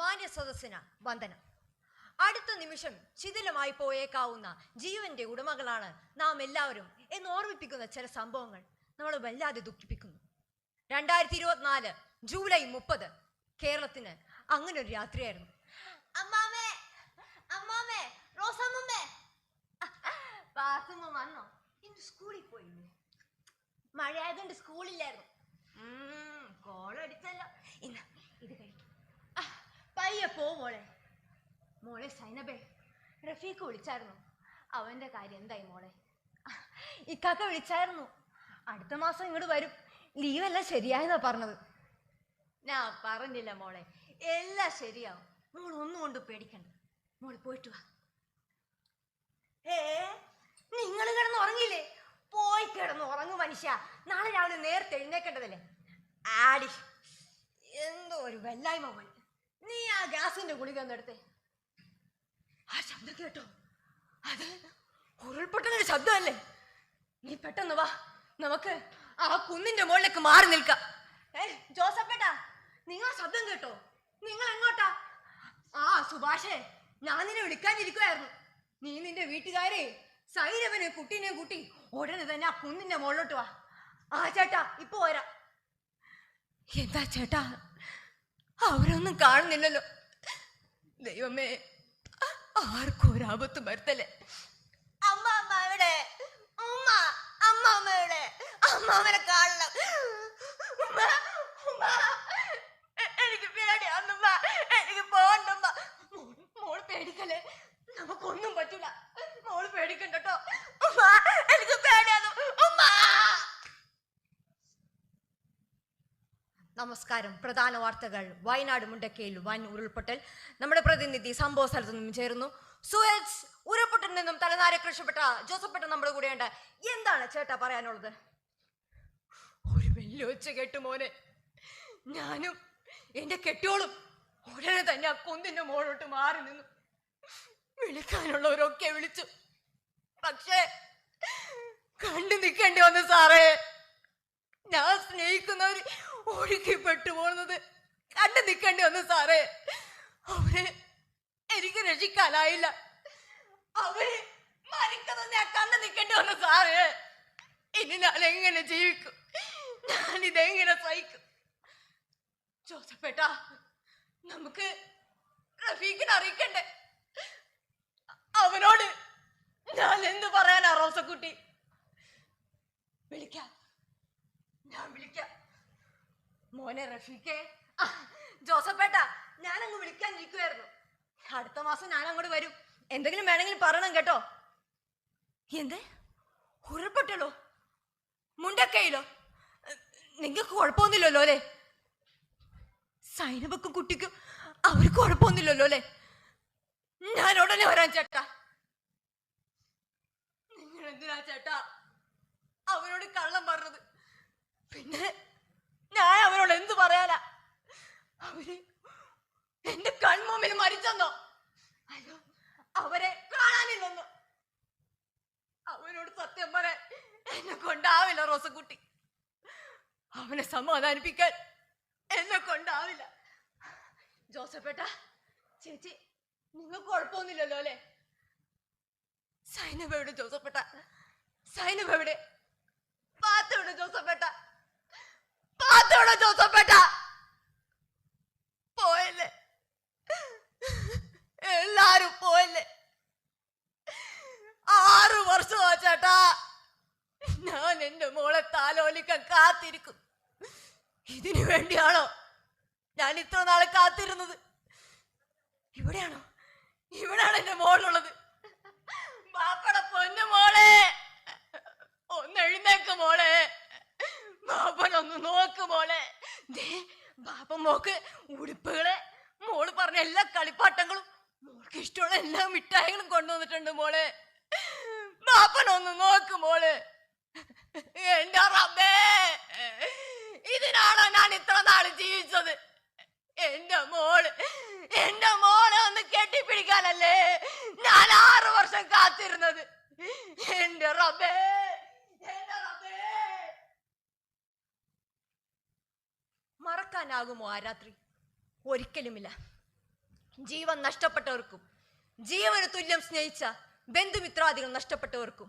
മാന്യ സദസ്സിന് വന്ദനം. അടുത്ത നിമിഷം ശിഥിലമായി പോയേക്കാവുന്ന ജീവന്റെ ഉടമകളാണ് നാം എല്ലാവരും എന്ന് ഓർമ്മിപ്പിക്കുന്ന ചില സംഭവങ്ങൾ നമ്മളെ വല്ലാതെ ദുഃഖിപ്പിക്കുന്നു. രണ്ടായിരത്തി ഇരുപത്തിനാല് ജൂലൈ മുപ്പത് കേരളത്തിന് അങ്ങനെ ഒരു രാത്രിയായിരുന്നു അമ്മാമേ അമ്മാമേ റോസമ്മേ വന്നോ? ഇന്ന് സ്കൂളിൽ പോയില്ലേ? മഴയായതുകൊണ്ട് സ്കൂളില്ലായിരുന്നു. കോളടിച്ചല്ലോ. ഇന്ന് ഇത് കഴിക്കും. പോ മോളെ. മോളെ സൈനബേ റഫീഖ് വിളിച്ചായിരുന്നു. അവന്റെ കാര്യം എന്തായി മോളെ? ഇക്കാക്ക വിളിച്ചായിരുന്നു. അടുത്ത മാസം ഇങ്ങോട്ട് വരും. ലീവെല്ലാം ശരിയായെന്നാ പറഞ്ഞത്. ഞാൻ പറഞ്ഞില്ല മോളെ. എല്ലാം ശരിയാവും. മോൾ ഒന്നും കൊണ്ട് പേടിക്കണ്ട. മോൾ പോയിട്ട് വാ. ഏ നിങ്ങൾ കിടന്ന് ഉറങ്ങിയില്ലേ? പോയി കിടന്ന് ഉറങ്ങു മനുഷ്യ. നാളെ രാവിലെ നേരത്തെ എഴുന്നേക്കേണ്ടതല്ലേ? ആടി എന്തോ ഒരു വെല്ലായ്മ പോയി ഗ്യാസിന്റെ ഗുളിക ഒന്ന് എടുത്തേ. ആ ശബ്ദം കേട്ടോ. അത് ഉരുൾപൊട്ടുന്ന ശബ്ദമല്ലേ? നീ പെട്ടെന്ന് വാ. നമുക്ക് ആ കുന്നിന്റെ മുകളിലേക്ക് മാറി നിൽക്കാം. ഏ ജോസഫേട്ടാ നിങ്ങൾ ശബ്ദം കേട്ടോ. നിങ്ങൾ എങ്ങോട്ടാ? ആ സുഭാഷേ ഞാൻ നിന്നെ വിളിക്കാനിരിക്കുവായിരുന്നു. നീ നിന്റെ വീട്ടുകാരെ സൈരവനെ കുട്ടീനെ കൂട്ടി ഉടനെ തന്നെ ആ കുന്നിന്റെ മുകളിലോട്ട് വാ. ആ ചേട്ടാ ഇപ്പൊ വരാ. എന്താ ചേട്ടാ? അവരൊന്നും കാണുന്നില്ലല്ലോ. ദൈവമേ ആർക്കും ഒരാപത്ത് വരുത്തല്ലേ? അമ്മ അമ്മ എവിടെ? ഉമ്മ അമ്മ അമ്മ എവിടെ? അമ്മാവനെ കാണണം ഉമ്മ, ഉമ്മ. എ- എനിക്ക് പേടിയാന്നുമ്മ എനിക്ക് പോകണ്ടമ്മ മോൾ പേടിക്കല്ലേ നമുക്കൊന്നും പറ്റൂല മോൾ പേടിക്കണ്ട കേട്ടോ ഉമ്മ എനിക്ക് പേടിയാന്നു ഉമ്മ നമസ്കാരം. പ്രധാന വാർത്തകൾ. വയനാട് മുണ്ടക്കയിൽ വൻ ഉരുൾപൊട്ടൽ. നമ്മുടെ പ്രതിനിധി സംഭവ സ്ഥലത്തു നിന്നും ചേരുന്നു. സുയസ് ഉരുൾപൊട്ടൽ നിന്നും തലനാരെ രക്ഷപ്പെട്ട ജോസഫ് പെട്ട നമ്മുടെ കൂടെയുണ്ട്. എന്താണ് ചേട്ടാ പറയാനുള്ളത്? ഒരു വലിയ ഒച്ച കേട്ടു മോനെ. ഞാനും എന്റെ കെട്ടിയോളും ഉടനെ തന്നെ ആ കുന്നിന്റെ മോളോട്ട് മാറി നിന്നു. വിളിക്കാനുള്ളവരൊക്കെ വിളിച്ചു. പക്ഷേ കണ്ടു നിൽക്കേണ്ടി വന്നു സാറേ. ഞാൻ സ്നേഹിക്കുന്നവര് ഒഴുക്കി പെട്ടുപോകുന്നത് കണ്ടു നിൽക്കേണ്ടി വന്നു സാറേ. അവനെ എനിക്ക് രക്ഷിക്കാനായില്ല. അവർ മരിക്കുന്നത് ഞാൻ കണ്ടു നിൽക്കേണ്ടി വന്നു സാറേ. ഇനി ഞാൻ എങ്ങനെ ജീവിക്കും? ഞാൻ ഇതെങ്ങനെ സഹിക്കും? ജോസഫേട്ടാ നമുക്ക് റഫീഖിനെ അറിയിക്കണ്ടേ? അവനോട് ഞാൻ എന്ത് പറയാനാ റോസക്കുട്ടി? വിളിക്കാം. മോനെ റഫീഖേ. ജോസഫേട്ടാ വിളിക്കാൻ ഇരിക്കുവായിരുന്നു അടുത്ത മാസം ഞാൻ അങ്ങോട്ട് വരും. എന്തെങ്കിലും വേണമെങ്കിൽ പറയണം കേട്ടോ. എന്തേ? ഉരുൾപൊട്ടലോ? മുണ്ടക്കയിലോ? നിങ്ങൾക്ക് കുഴപ്പമൊന്നുമില്ലല്ലോ അല്ലേ? സൈനബക്കും കുട്ടിക്കും അവർക്ക് കുഴപ്പമൊന്നുമില്ലല്ലോ അല്ലേ? ഞാൻ ഉടനെ വരാൻ ചേട്ടാ. നിങ്ങൾ എന്തിനാ ചേട്ടാ? അവരോട് കള്ളം പറഞ്ഞത്. പിന്നെ ഞാൻ അവരോട് എന്തു പറയാനാ? അവർ എന്റെ കൺമുമ്പിൽ മരിച്ചെന്നോ? അയ്യോ അവരെ കാണാനില്ലെന്നു അവനോട് സത്യം പറയാൻ എന്നെ കൊണ്ടാവില്ല റോസക്കുട്ടി അവനെ സമാധാനിപ്പിക്കാൻ എന്നെ കൊണ്ടാവില്ല. ജോസഫേട്ട ചേച്ചി നിങ്ങൾക്ക് കുഴപ്പമൊന്നുമില്ലല്ലോ അല്ലേ? സൈനബ ജോസഫേട്ട സൈനബ പാത്ത എവിടെ ജോസഫേട്ട പാത്ത എവിടെ ജോസഫേട്ട പോയല്ലേ എല്ലാരും പോയല്ലേ ആറു വർഷമാ ചേട്ടാ ഞാൻ എന്റെ മോളെ താലോലിക്കാൻ കാത്തിരിക്കും. ഇതിനു വേണ്ടിയാണോ ഞാൻ ഇത്ര നാളെ കാത്തിരുന്നത്? ഇവിടെയാണോ? ഇവിടെയാണ് എന്റെ മോളുള്ളത്. ബാപ്പടെ പൊന്നു മോളെ. ഒന്ന് എഴുന്നേക്ക് മോളെ. ബാപ്പനൊന്ന് നോക്ക് മോളെ. ദേ ബാപ്പ മോക്ക് ഉടുപ്പുകളെ മോൾ പറഞ്ഞ എല്ലാ കളിപ്പാട്ടങ്ങളും മോൾക്ക് ഇഷ്ടമുള്ള എല്ലാ മിഠായികളും കൊണ്ടുവന്നിട്ടുണ്ട് മോളെ. ബാപ്പനൊന്ന് നോക്ക് മോളെ. എന്റെ റബ്ബേ ഇതിനാണോ ഞാൻ ഇത്ര നാൾ ജീവിച്ചത്? എന്റെ മോൾ എന്റെ മോളെ ഒന്ന് കെട്ടിപ്പിടിക്കാനല്ലേ ഞാൻ ആറു വർഷം കാത്തിരുന്നത്? എന്റെ റബ്ബേ മറക്കാനാകുമോ ആ രാത്രി? ഒരിക്കലുമില്ല. ജീവൻ നഷ്ടപ്പെട്ടവർക്കും ജീവന് തുല്യം സ്നേഹിച്ച ബന്ധുമിത്രാദികൾ നഷ്ടപ്പെട്ടവർക്കും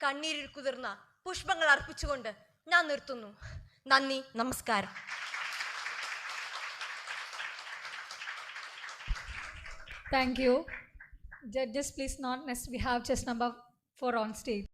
കണ്ണീരിൽ കുതിർന്ന പുഷ്പങ്ങൾ അർപ്പിച്ചുകൊണ്ട് ഞാൻ നിർത്തുന്നു നന്ദി നമസ്കാരം Thank you. Judges, please not next. We have chess number four on stage.